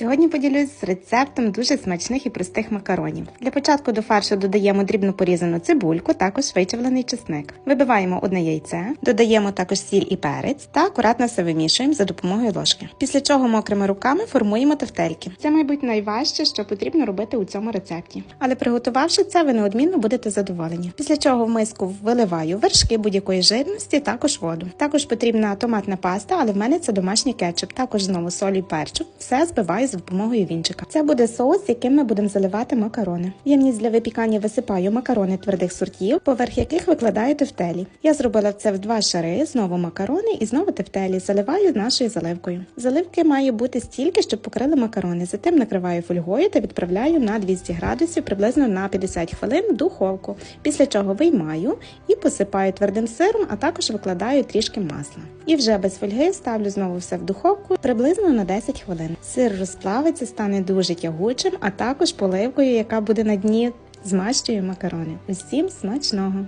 Сьогодні поділюсь з рецептом дуже смачних і простих макаронів. Для початку до фаршу додаємо дрібно порізану цибульку, також вичавлений чесник. Вибиваємо одне яйце, додаємо також сіль і перець та акуратно все вимішуємо за допомогою ложки. Після чого мокрими руками формуємо тефтельки. Це, мабуть, найважче, що потрібно робити у цьому рецепті. Але приготувавши це, ви неодмінно будете задоволені. Після чого в миску виливаю вершки будь-якої жирності, також воду. Також потрібна томатна паста, але в мене це домашній кетчуп. Також знову солі і перчу. Все збиваю за допомогою вінчика. Це буде соус, яким ми будемо заливати макарони. Ємність для випікання висипаю макарони твердих сортів, поверх яких викладаю тефтелі. Я зробила це в два шари, знову макарони і знову тефтелі. Заливаю нашою заливкою. Заливки має бути стільки, щоб покрили макарони. Затим накриваю фольгою та відправляю на 200 градусів приблизно на 50 хвилин в духовку. Після чого виймаю і посипаю твердим сиром, а також викладаю трішки масла. І вже без фольги ставлю знову все в духовку приблизно на 10 хвилин. Сир розплавиться, стане дуже тягучим, а також поливкою, яка буде на дні, змащою макарони. Усім смачного!